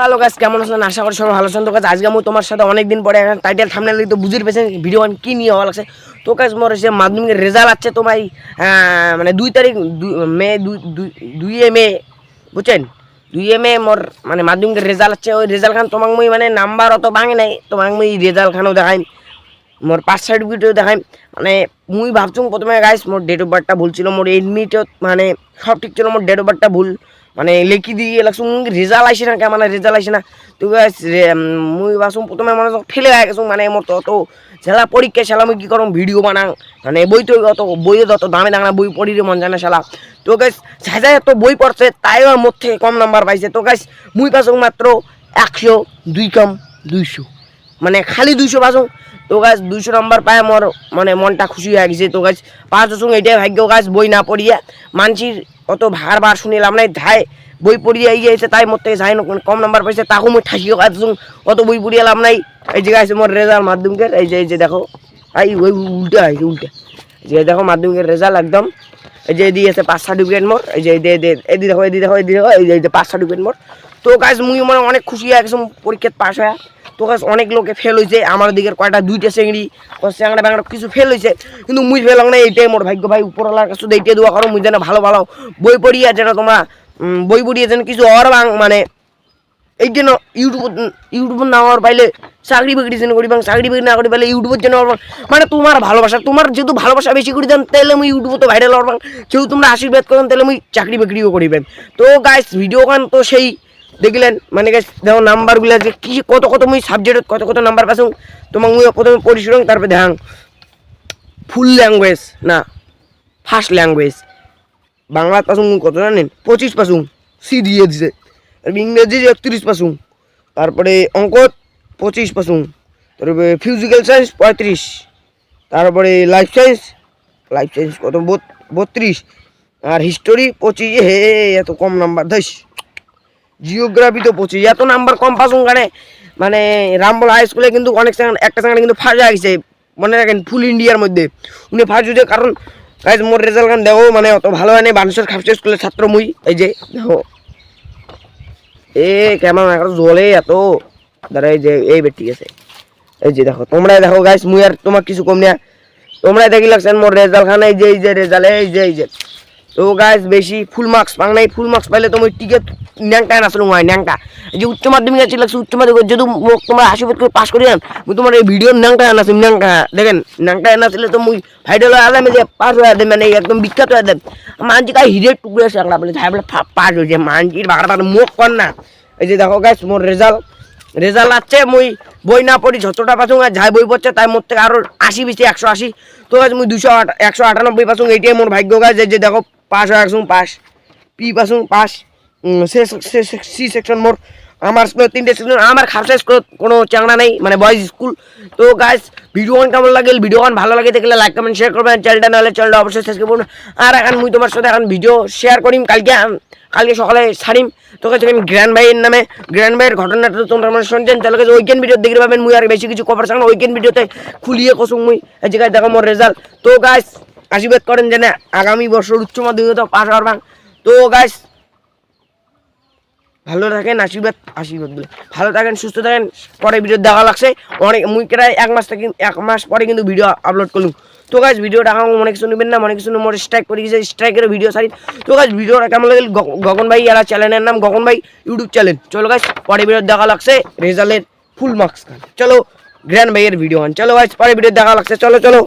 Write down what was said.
Hello গাছ কেমন আছেন? আশা করি সবাই ভালো আছেন। তো কাজ আজকে আমি তোমার সাথে অনেকদিন পরে টাইটেল থামনে তো বুঝির পেয়েছেন ভিডিও কি নিয়ে হওয়া লাগছে। তো কাজ মোর এসে মাধ্যমিকের রেজাল্ট আছে তোমার মানে দুই তারিখ মে, দুই এ মে, বুঝছেন? দুই এ মে মোর মানে মাধ্যমিকের রেজাল্ট আছে। ওই রেজাল্ট খান তোমাক মুই মানে নাম্বার অত ভাঙে নাই, তোমাকে মুই রেজাল্ট খানও দেখাইম মোর পাস সার্টিফিকেটও দেখাই। মানে মুই ভাবছুম প্রথমে গাইস মোর ডেট অফ বার্থটা ভুল ছিল, মোর এডমিটত মানে সব ঠিক ছিল, মোর ডেট অফ বার্থটা ভুল। মানে লিখি দিয়ে লাগছুম রেজাল্ট আইসে না কে মানে রেজাল্ট আইসে না। তো গাইস মুই ভাবছুম প্রথমে মানে ফেলে হয়ে গেছুম মানে মোর তো অত শালা পরীক্ষা, শালা মুই কি করম ভিডিও বানাং। মানে বই তো অত বইও যত দামে দাঁড়া বই পড়িরে মন জানে শালা। তো গাইস যাই এত বই পড়ছে, তাই ওর মোর থেকে কম নাম্বার পাইছে। তো গাইস মুই পাইছুম মাত্র একশো, দুই কম, দুইশো। মানে খালি দুইশো পাঁচো তো গাছ দুইশো নম্বর পায় মোর মানে মনটা খুশি হয়ে গেছে। তো গাছ পাঁচ বছর এটাই ভাগ্য, গাছ বই না পড়িয়া। মানসির অত ভার বার শুনিলাম নাই ধাই বই পড়িয়া গেছে তাই মোর থেকে যাই না কম নাম্বার পাইছে তাকে মুই ঠাসিও গাছ অত বই পড়িয়া লাভ নাই। এই যে গাছ মোর রেজাল্ট মাধ্যমিকের, এই যে এই যে দেখো। এই ওই উল্টা হয়েছে উল্টা। যে দেখো, মাধ্যমিকের রেজাল্ট একদম। এই যে এদিকে আছে পাঁচ সার্টিফিকেট মোর। এই যে এদি দেখো এদি দেখো এদি দেখো, এই যে পাঁচ সার্টিফিকেট মোর। তো গাছ, মুই মানে অনেক খুশি হয়ে গেছিলাম পরীক্ষাত পাস হয়ে। তো অনেক লোকে ফেল হয়েছে। আমার দিকের কয়টা? দুইটা চেংড়ি চেংড়া ব্যাংড়া কিছু ফেল হয়েছে। কিন্তু মুই ফেল না এইটাই মোর ভাগ্য ভাই। উপরওয়ালার কাছে এইটাই দোয়া করো, মুই যেন ভালো ভালো বই পড়িয়া যেন তোমরা বই পড়িয়া যেন কিছু অর মানে এই জন্য ইউটিউব ইউটিউব না হওয়ার পাইলে চাকরি বাকরি যেন করি চাকরি বাকরি না করি পাইলে ইউটিউবের জন্য হওয়ার। মানে তোমার ভালোবাসা, তোমার যেহেতু ভালোবাসা বেশি করি দেন তাহলে মুই ইউটিউবে তো ভাইরাল হওয়ার যেহেতু তোমরা আশীর্বাদ করেন তাহলে মুই চাকরি বাকরিও করিবেন তো গাইস ভিডিও গান তো সেই দেখলেন মানে গাইস দেখো নাম্বারগুলো যে কি, কত কত মুই সাবজেক্টত কত কত নাম্বার পাইছো, তোমাক মুই প্রথমে পরিশ্রম তারপরে দেখাং। ফুল ল্যাঙ্গুয়েজ না ফার্স্ট ল্যাঙ্গুয়েজ বাংলা পাসুং কত জানেন? পঁচিশ পাসুং সি দিয়ে দিছে ইংরেজি একত্রিশ পাসুং তারপরে অঙ্ক পঁচিশ পাসুং তারপরে ফিজিক্যাল সায়েন্স পঁয়ত্রিশ। তারপরে লাইফ সায়েন্স লাইফ সায়েন্স কত? বত- বত্রিশ। আর হিস্টোরি পঁচিশ, হে, এত কম নাম্বার ধস জিওগ্রাফি তো পঁচিশ এত নাম্বার কম পাসুং কানে মানে রামবল হাই স্কুলে কিন্তু অনেক একটা সেকেন্ড কিন্তু ফার্স্ট গেছে, মনে রাখেন ফুল ইন্ডিয়ার মধ্যে। উনি ফার্স্ট হয়েছে কারণ গাইজ মোর রেজাল্ট গান দেখো মানে অত ভালো হয় নাই বানেশ্বর খাপসে স্কুলের ছাত্র মুই, এই যে, দেখো। এ কেমন এখন জলে এত। দাঁড়া এই যে, এই ঠিক আছে। এই যে, দেখো, তোমরাই দেখো গাইস মুই আর তোমার কিছু কম না তোমরাই দেখি লাগছেন মোর রেজাল্ট খান, এই যে এই যে রেজাল্ট এই যে এই যে। তো গাইস বেশি ফুল মার্কস পাং নাই ফুল মার্কস পাইলে তুমি টিকে ন্যাংটা নাচলো হয় ন্যাংটা। যে উচ্চ মাধ্যমিক আছে, লাগছে উচ্চ মাধ্যমিক, যদি তোমরা আশীর্বাদ করে পাস করি মুই তোমার এই ভিডিও ন্যাংটা নাচিম ন্যাংটা। দেখেন, ন্যাংটা নাচলে তো মুই ভাইরাল আলাম যে পাস হয়ে দেন মানে একদম বিখ্যাত হয়ে দেন মানজি কাই হিরের টুকরো আমরা বলে যাই বলে পাস হয়েছে মানজির বাগাটা মুখ কর না এই যে দেখো গাইস মোর রেজাল্ট রেজাল্ট আছে, মুই বই না পড়ি যতটা পাসুং আর যাই বই পড়ছে তাই মোর থেকে আরও আশি বেশি একশো আশি। তো গাছ মুই দুশো একশো আটানব্বই পাসুং এইটাই মোর ভাগ্য গাছ যে দেখো পাস একশো পাস পি পাসুং পাস সি সেকশন মোর আমার স্কুলের তিনটে সেকশন আমার খাপসা কোনো চাংড়া নেই মানে বয়েজ স্কুল তো গাছ ভিডিও গান কেমন লাগে ভিডিও গান ভালো লাগে, দেখলে লাইক কমেন্ট শেয়ার করবেন চ্যানেলটা নাহলে চ্যানেলটা অবশ্যই সাবস্ক্রাইব করুন আর এখন মুই তোমার সাথে এখন ভিডিও শেয়ার করিম কালকে কালকে সকালে ছাড়িম তোকে তুমি গ্র্যান্ড ভাইয়ের নামে। গ্র্যান্ড ভাইয়ের ঘটনাটা তোমরা মানে শুনছেন তাহলে ওইকেন ভিডিও দেখতে পাবেন। মুই আর বেশি কিছু কভার চান ওইকেন ভিডিওতে খুলিয়ে কসুম মুই। জায়গায় দেখো মোর রেজাল্ট তো গাছ আশীর্বাদ করেন যে না আগামী বছর উচ্চ মাধ্যমিক পাস হওয়ার তো গাছ ভালো থাকেন, আশীর্বাদ আশীর্বাদ বলে। ভালো থাকেন, সুস্থ থাকেন, পরে ভিডিও দেখা লাগছে। অনেক, মুই প্রায় এক মাস থেকে, এক মাস পরে কিন্তু ভিডিও আপলোড করলুম। তো গাছ ভিডিওটা আমার মনে কিছু নেবেন না, মনে কিছু মোর স্ট্রাইক করে গেছে স্ট্রাইকের ভিডিও সারি তো গাছ ভিডিওটা কেমন লাগে গগন ভাই, এরা চ্যানেলের নাম গগন ভাই ইউটিউব চ্যানেল চলো গাছ পরে ভিডিও দেখা লাগছে রেজাল্টের ফুল মার্কস খান। চলো গ্র্যান্ড ভাইয়ের ভিডিও খান। চলো গাছ পরে ভিডিও দেখা লাগছে। চলো চলো।